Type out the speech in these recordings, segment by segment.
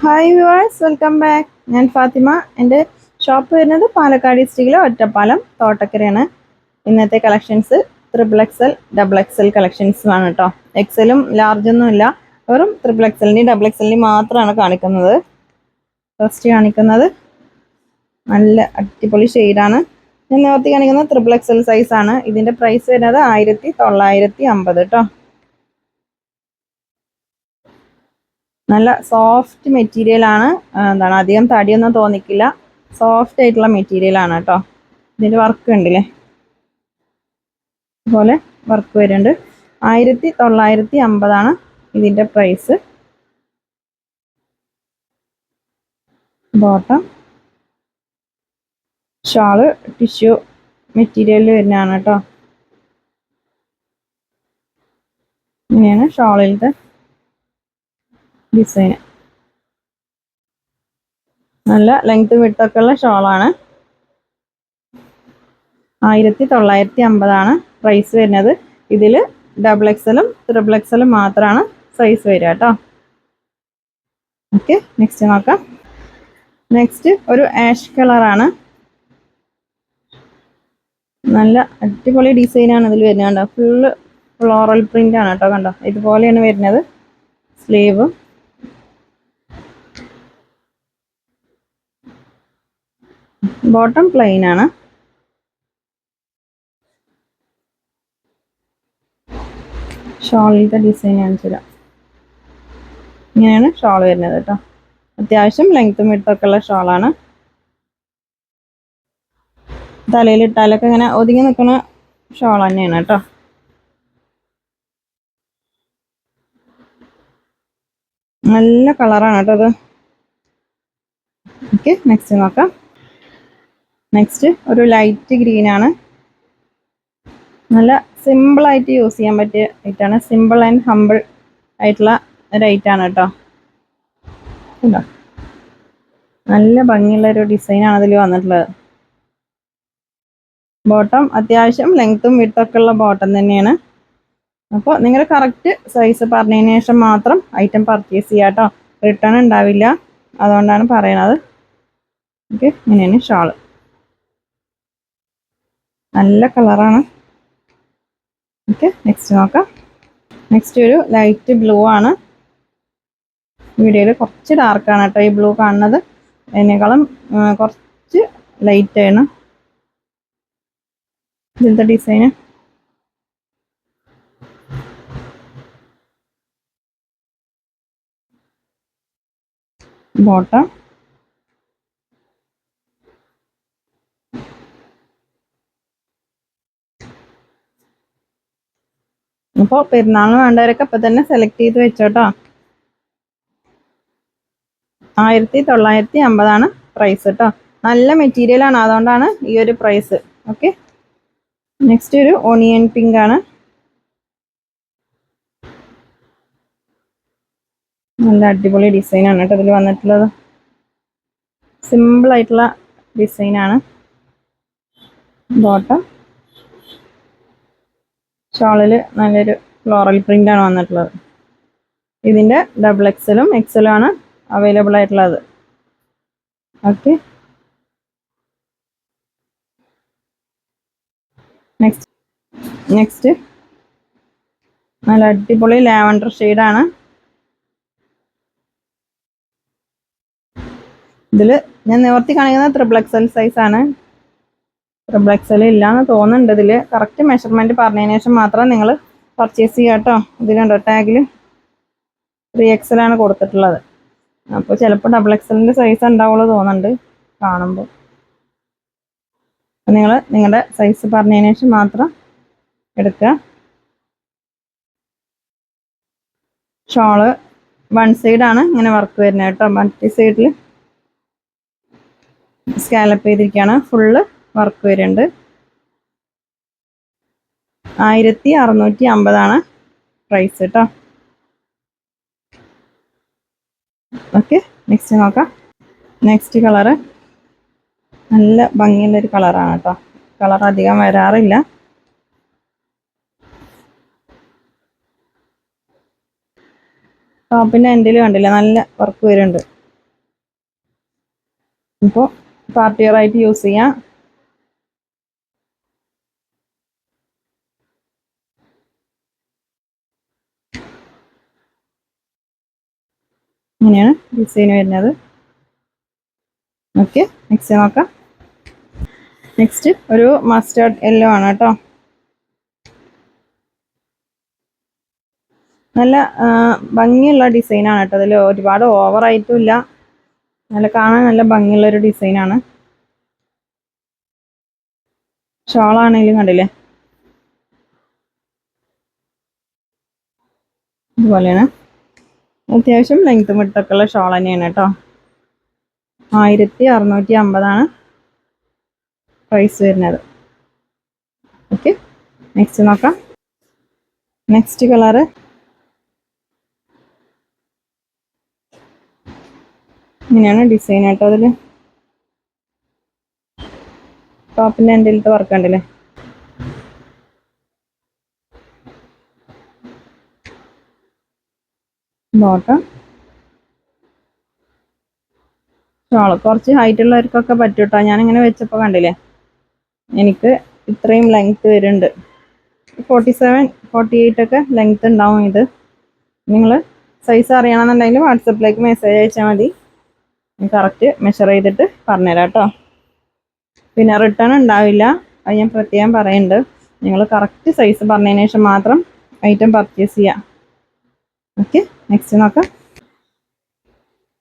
Hi viewers welcome back ഞാൻ ഫാത്തിമ. എന്റെ shop വരുന്നത് പാലക്കാട് ഡിസ്ട്രിക്റ്റിലെ ഒറ്റപ്പാലം തോട്ടക്കരയാണ്. ഇന്നത്തെ collections triple XL double XL കളക്ഷൻസുമാണ് കേട്ടോ എക്സലും ലാർജൊന്നും ഇല്ല. വെറും ത്രിബിൾ എക്സലിന്റെയും ഡബിൾ എക്സലിന്റെയും മാത്രമാണ് കാണിക്കുന്നത്. ഫസ്റ്റ് കാണിക്കുന്നത് നല്ല അടിപൊളി ഷെയ്ഡാണ് ഞാൻ നേരത്തെ കാണിക്കുന്നത് ത്രിബിൾ എക്സൽ സൈസാണ് ഇതിന്റെ പ്രൈസ് വരുന്നത് ആയിരത്തി തൊള്ളായിരത്തി അമ്പത് കേട്ടോ നല്ല സോഫ്റ്റ് മെറ്റീരിയൽ ആണ്. എന്താണ് അധികം തടിയൊന്നും തോന്നിക്കില്ല. സോഫ്റ്റ് ആയിട്ടുള്ള മെറ്റീരിയലാണ് കേട്ടോ. ഇതിന്റെ വർക്ക് ഉണ്ടല്ലേ? അതുപോലെ വർക്ക് വരുന്നുണ്ട്. ആയിരത്തി തൊള്ളായിരത്തി അമ്പതാണ് ഇതിന്റെ പ്രൈസ് ബോട്ടം ഷാൾ ടിഷ്യൂ മെറ്റീരിയലിൽ വരുന്നതാണ് കേട്ടോ. ഇങ്ങനെയാണ് ഷാളിലത്തെ ഡിസൈൻ നല്ല ലെങ്ത് വിട്ടൊക്കെ ഉള്ള ഷോളാണ് ആയിരത്തി തൊള്ളായിരത്തി അമ്പതാണ് പ്രൈസ് വരുന്നത്. ഇതിൽ ഡബിൾ എക്സലും ട്രിപ്പിൾ എക്സലും മാത്രമാണ് സൈസ് വരിക കേട്ടോ ഓക്കെ നെക്സ്റ്റ് നോക്കാം. നെക്സ്റ്റ് ഒരു ആഷ് കളറാണ് നല്ല അടിപൊളി ഡിസൈനാണ് ഇതിൽ വരുന്നത് കണ്ടോ. ഫുള്ള് ഫ്ലോറൽ പ്രിന്റ് ആണ് കേട്ടോ കണ്ടോ. ഇതുപോലെയാണ് വരുന്നത്. സ്ലീവ് ബോട്ടം പ്ലെയിൻ ആണ്. ഷോളിലത്തെ ഡിസൈൻ കാണിച്ചു തരാം ഇങ്ങനെയാണ് ഷോൾ വരുന്നത് കേട്ടോ. അത്യാവശ്യം ലെങ്ത്തും വിട്ടൊക്കെ ഉള്ള ഷോളാണ് തലയിലിട്ടാലൊക്കെ ഇങ്ങനെ ഒതുങ്ങി നിൽക്കുന്ന ഷോൾ തന്നെയാണ് കേട്ടോ. നല്ല കളറാണ് കേട്ടോ അത്. ഓക്കെ നെക്സ്റ്റ് നോക്കാം. നെക്സ്റ്റ് ഒരു ലൈറ്റ് ഗ്രീൻ ആണ്. നല്ല സിമ്പിൾ ആയിട്ട് യൂസ് ചെയ്യാൻ പറ്റിയ ഐറ്റാണ് സിമ്പിൾ ആൻഡ് ഹമ്പിൾ ആയിട്ടുള്ള ഒരു ഐറ്റാണ് കേട്ടോ കണ്ടോ? നല്ല ഭംഗിയുള്ള ഒരു ഡിസൈനാണ് അതിൽ വന്നിട്ടുള്ളത്. ബോട്ടം അത്യാവശ്യം ലെങ്ത്തും വിട്ടൊക്കെ ഉള്ള ബോട്ടം തന്നെയാണ്. അപ്പോൾ നിങ്ങൾ കറക്റ്റ് സൈസ് പറഞ്ഞതിന് ശേഷം മാത്രം ഐറ്റം പർച്ചേസ് ചെയ്യുക കേട്ടോ റിട്ടേൺ ഉണ്ടാവില്ല. അതുകൊണ്ടാണ് പറയണത്. ഓക്കെ ഇങ്ങനെയാണ് ഷാൾ നല്ല കളറാണ്. ഓക്കെ നെക്സ്റ്റ് നോക്കാം. നെക്സ്റ്റ് ഒരു ലൈറ്റ് ബ്ലൂ ആണ്. വീഡിയോയിൽ കുറച്ച് ഡാർക്കാണ് കേട്ടോ ഈ ബ്ലൂ കാണുന്നത്. അതിനേക്കാളും കുറച്ച് ലൈറ്റ് ആണ്. ഇതിലത്തെ ഡിസൈന് ബോട്ടം അപ്പോൾ പെരുന്നാളിന് വേണ്ടവരൊക്കെ ഇപ്പം തന്നെ സെലക്ട് ചെയ്ത് വെച്ചോട്ടോ. ആയിരത്തി തൊള്ളായിരത്തി അമ്പതാണ് പ്രൈസ് കേട്ടോ നല്ല മെറ്റീരിയൽ ആണ് അതുകൊണ്ടാണ് ഈ ഒരു പ്രൈസ് ഓക്കെ നെക്സ്റ്റ് ഒരു ഓണിയൻ പിങ്ക് ആണ്. നല്ല അടിപൊളി ഡിസൈനാണ് കേട്ടോ ഇതിൽ വന്നിട്ടുള്ളത്. ഡിസൈൻ ആണ്. ബോട്ടം ഷോളിൽ നല്ലൊരു ഫ്ലോറൽ പ്രിന്റാണ് വന്നിട്ടുള്ളത്. ഇതിന്റെ ഡബിൾ എക്സലും എക്സലും ആണ് അവൈലബിൾ ആയിട്ടുള്ളത്. ഓക്കെ നെക്സ്റ്റ് നെക്സ്റ്റ് നല്ല അടിപൊളി ലാവൻഡർ ഷെയ്ഡാണ് ഇതിൽ ഞാൻ നിവർത്തി കാണിക്കുന്നത് ത്രിബിൾ എക്സൽ സൈസ് ആണ് ത്രിബിൾ എക്സൽ ഇല്ലാന്ന് തോന്നുന്നുണ്ട് ഇതിൽ കറക്റ്റ് മെഷർമെന്റ് പറഞ്ഞതിന് ശേഷം മാത്രം നിങ്ങൾ പർച്ചേസ് ചെയ്യുക കേട്ടോ. ഇതിലുണ്ടോ ടാഗിൽ ത്രീ എക്സലാണ് കൊടുത്തിട്ടുള്ളത്. അപ്പോൾ ചിലപ്പോൾ ഡബിൾ എക്സലിന്റെ സൈസ് ഉണ്ടാവുള്ളൂ തോന്നുന്നുണ്ട് കാണുമ്പോൾ നിങ്ങൾ നിങ്ങളുടെ സൈസ് പറഞ്ഞതിന് ശേഷം മാത്രം എടുക്കുക. ഷോൾ വൺ സൈഡാണ് ഇങ്ങനെ വർക്ക് വരുന്നത് കേട്ടോ. മറ്റേ സൈഡിൽ സ്കാലപ്പ് ചെയ്തിരിക്കുകയാണ്. ഫുള്ള് വർക്ക് വരുന്നുണ്ട്. ആയിരത്തി അറുന്നൂറ്റി അമ്പതാണ് പ്രൈസ് കേട്ടോ ഓക്കെ നെക്സ്റ്റ് നോക്കാം. നെക്സ്റ്റ് കളറ് നല്ല ഭംഗിയുള്ള ഒരു കളറാണ് കേട്ടോ കളർ അധികം വരാറില്ല. ടോപ്പിന്റെ എൻഡിൽ കണ്ടില്ല നല്ല വർക്ക് വരുന്നുണ്ട്. ഇപ്പോൾ പാർട്ടി വെയർ ആയിട്ട് യൂസ് ചെയ്യാം. ഇങ്ങനെയാണ് ഡിസൈൻ വരുന്നത്. ഓക്കെ നെക്സ്റ്റ് നോക്കാം. നെക്സ്റ്റ് ഒരു മസ്റ്റേർഡ് യെല്ലോ ആണ് കേട്ടോ. നല്ല ഭംഗിയുള്ള ഡിസൈനാണ് കേട്ടോ. അതിൽ ഒരുപാട് ഓവറായിട്ടുമില്ല നല്ല കാണാൻ നല്ല ഭംഗിയുള്ള ഒരു ഡിസൈനാണ് ഷോളാണെങ്കിലും കണ്ടില്ലേ? ഇതുപോലെയാണ്. അത്യാവശ്യം ലെങ്ത് വിട്ടൊക്കെ ഉള്ള ഷോൾ തന്നെയാണ് കേട്ടോ. ആയിരത്തി അറുന്നൂറ്റി അമ്പതാണ് പ്രൈസ് വരുന്നത്. ഓക്കെ നെക്സ്റ്റ് നോക്കാം. നെക്സ്റ്റ് കളറ് ഇങ്ങനെയാണ് ഡിസൈൻ കേട്ടോ അതിൽ ടോപ്പിന്റെ എന്റെ വർക്ക് ബോട്ടം ഷോൾ കുറച്ച് ഹൈറ്റ് ഉള്ളവർക്കൊക്കെ പറ്റും കേട്ടോ ഞാനിങ്ങനെ വെച്ചപ്പോൾ കണ്ടില്ലേ? എനിക്ക് ഇത്രയും ലെങ്ത് വരുന്നുണ്ട്. ഫോർട്ടി സെവൻ ഫോർട്ടി എയ്റ്റ് ഒക്കെ ലെങ്ത് ഉണ്ടാവും ഇത്. നിങ്ങൾ സൈസ് അറിയണമെന്നുണ്ടെങ്കിൽ വാട്സപ്പിലേക്ക് മെസ്സേജ് അയച്ചാൽ മതി. കറക്റ്റ് മെഷർ ചെയ്തിട്ട് പറഞ്ഞുതരാം കേട്ടോ പിന്നെ റിട്ടേൺ ഉണ്ടാവില്ല. അത് ഞാൻ പ്രത്യേകം പറയുന്നുണ്ട്. നിങ്ങൾ കറക്റ്റ് സൈസ് പറഞ്ഞതിന് ശേഷം മാത്രം ഐറ്റം പർച്ചേസ് ചെയ്യാം. ഓക്കെ നെക്സ്റ്റ് നോക്കാം.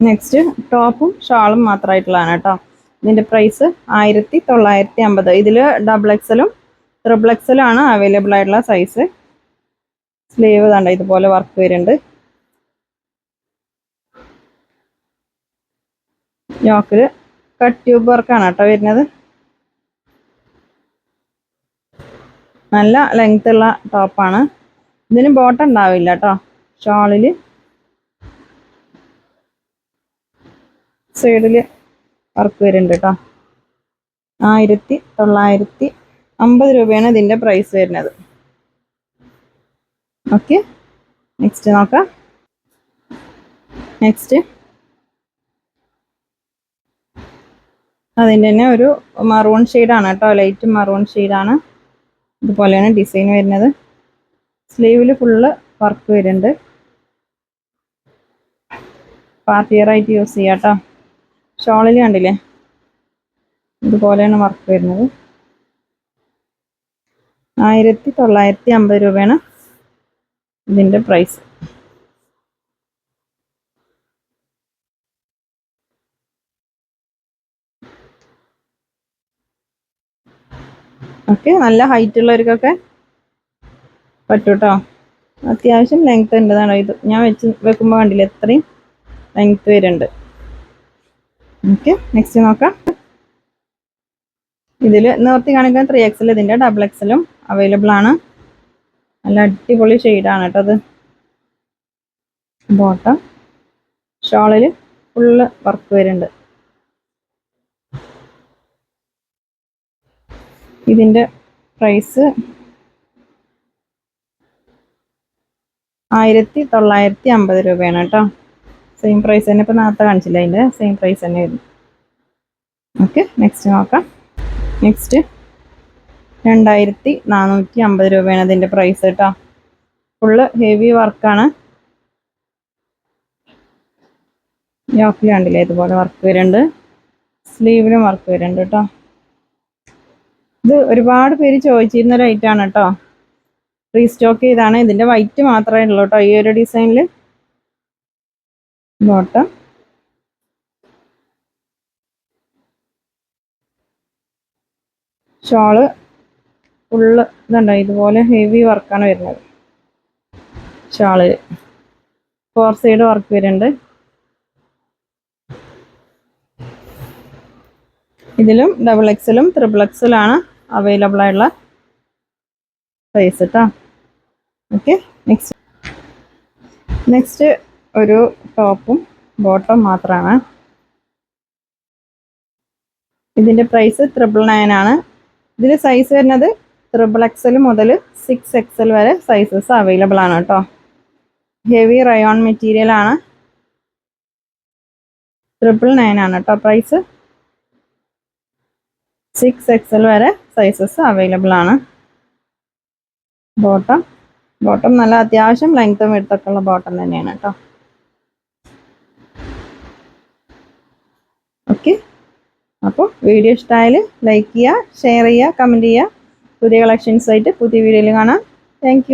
നെക്സ്റ്റ് ടോപ്പും ഷാളും മാത്രമായിട്ടുള്ളതാണ് കേട്ടോ. ഇതിന്റെ പ്രൈസ് ആയിരത്തി തൊള്ളായിരത്തി അമ്പത് ഇതിൽ ഡബിൾ എക്സലും ട്രിപ്പിൾ എക്സലും ആണ് അവൈലബിൾ ആയിട്ടുള്ള സൈസ് സ്ലീവ് കണ്ട ഇതുപോലെ വർക്ക് വരുന്നുണ്ട്. യോക്കിൽ കട്ട് ട്യൂബ് വർക്കാണ് കേട്ടോ വരുന്നത്. നല്ല ലെങ്ത് ഉള്ള ടോപ്പാണ് ഇതിന് ബോട്ടം ഉണ്ടാവില്ല കേട്ടോ. ഷാളിൽ സൈഡിൽ വർക്ക് വരുന്നുണ്ട് കേട്ടോ ആയിരത്തി തൊള്ളായിരത്തി അമ്പത് രൂപയാണ് ഇതിന്റെ പ്രൈസ് വരുന്നത്. ഓക്കെ നെക്സ്റ്റ് നോക്കാം. നെക്സ്റ്റ് അതിന്റെ തന്നെ ഒരു മറൂൺ ഷെയ്ഡാണ് കേട്ടോ ലൈറ്റ് മറൂൺ ഷെയ്ഡാണ് ഇതുപോലെയാണ് ഡിസൈൻ വരുന്നത്. സ്ലീവിൽ ഫുള്ള് വർക്ക് വരുന്നുണ്ട്. പാർട്ടി ആയിട്ട് യൂസ് ചെയ്യാം കേട്ടോ. ഷോളിൽ കണ്ടില്ലേ? ഇതുപോലെയാണ് വർക്ക് വരുന്നത്. ആയിരത്തി തൊള്ളായിരത്തി അമ്പത് രൂപയാണ് ഇതിന്റെ പ്രൈസ് ഓക്കെ നല്ല ഹൈറ്റ് ഉള്ളവർക്കൊക്കെ പറ്റൂട്ടോ. അത്യാവശ്യം ലെങ്ത് ഉണ്ടതാണ് ഇത്? ഞാൻ വെച്ച് വെക്കുമ്പോൾ കണ്ടില്ല എത്രയും ലെങ്ത് വരുന്നുണ്ട്. ഓക്കെ നെക്സ്റ്റ് നോക്കാം. ഇതിൽ നിവർത്തി കാണിക്കുന്ന ത്രീ എക്സൽ ഇതിന്റെ ഡബിൾ എക്സലും അവൈലബിൾ ആണ്. നല്ല അടിപൊളി ഷെയ്ഡാണ് കേട്ടോ അത്. ബോട്ടം ഷോളിൽ ഫുള്ള് വർക്ക് വരുന്നുണ്ട്. ഇതിന്റെ പ്രൈസ് ആയിരത്തി തൊള്ളായിരത്തി അമ്പത് രൂപയാണ് കേട്ടോ. സെയിം പ്രൈസ് തന്നെ. ഇപ്പോൾ നേരത്തെ കാണിച്ചില്ല അതിന്റെ സെയിം പ്രൈസ് തന്നെ വരും ഓക്കെ നെക്സ്റ്റ് നോക്കാം. നെക്സ്റ്റ് രണ്ടായിരത്തി നാനൂറ്റി അമ്പത് രൂപയാണ് അതിന്റെ പ്രൈസ് കേട്ടോ ഫുള്ള് ഹെവി വർക്കാണ് യോക്കിൽ കണ്ടില്ലേ? ഇതുപോലെ വർക്ക് വരുന്നുണ്ട്. സ്ലീവിലും വർക്ക് വരുന്നുണ്ട് കേട്ടോ. ഇത് ഒരുപാട് പേര് ചോദിച്ചിരുന്ന ഒരു ഐറ്റം ആണ് കേട്ടോ. റീസ്റ്റോക്ക് ചെയ്താണ്. ഇതിന്റെ വൈറ്റ് മാത്രമേ ഉള്ളൂ കേട്ടോ. ഈ ഒരു ഡിസൈനിൽ ബോട്ടം ഷോൾ ഫുള്ള് ഇതുണ്ടോ? ഇതുപോലെ ഹെവി വർക്കാണ് വരുന്നത്. ഷാളിൽ ഫോർ സൈഡ് വർക്ക് വരുന്നുണ്ട്. ഇതിലും ഡബിൾ എക്സലും ത്രിബിൾ എക്സലും ആണ് അവൈലബിൾ ആയിട്ടുള്ള സൈസ് കേട്ടോ ഓക്കെ നെക്സ്റ്റ് നെക്സ്റ്റ് ഒരു ടോപ്പും ബോട്ടം മാത്രമാണ് ഇതിന്റെ പ്രൈസ് ത്രിബിൾ നയൻ ആണ്. ഇതിൽ സൈസ് വരുന്നത് ട്രിപ്പിൾ എക്സൽ മുതൽ സിക്സ് എക്സൽ വരെ സൈസസ് അവൈലബിൾ ആണ് കേട്ടോ ഹെവി റയോൺ മെറ്റീരിയൽ ആണ്. ട്രിപ്പിൾ നയൻ ആണ് കേട്ടോ പ്രൈസ് സിക്സ് എക്സൽ വരെ സൈസസ് അവൈലബിൾ ആണ്. ബോട്ടം. ബോട്ടം നല്ല അത്യാവശ്യം ലെങ്ത്തും വിടുത്തൊക്കെ ഉള്ള ബോട്ടം തന്നെയാണ് കേട്ടോ ഓക്കെ അപ്പോൾ വീഡിയോ ഇഷ്ടമായാൽ ലൈക്ക് ചെയ്യുക ഷെയർ ചെയ്യുക കമന്റ് ചെയ്യുക പുതിയ കളക്ഷൻസ് ആയിട്ട് പുതിയ വീഡിയോയിൽ കാണാം. താങ്ക്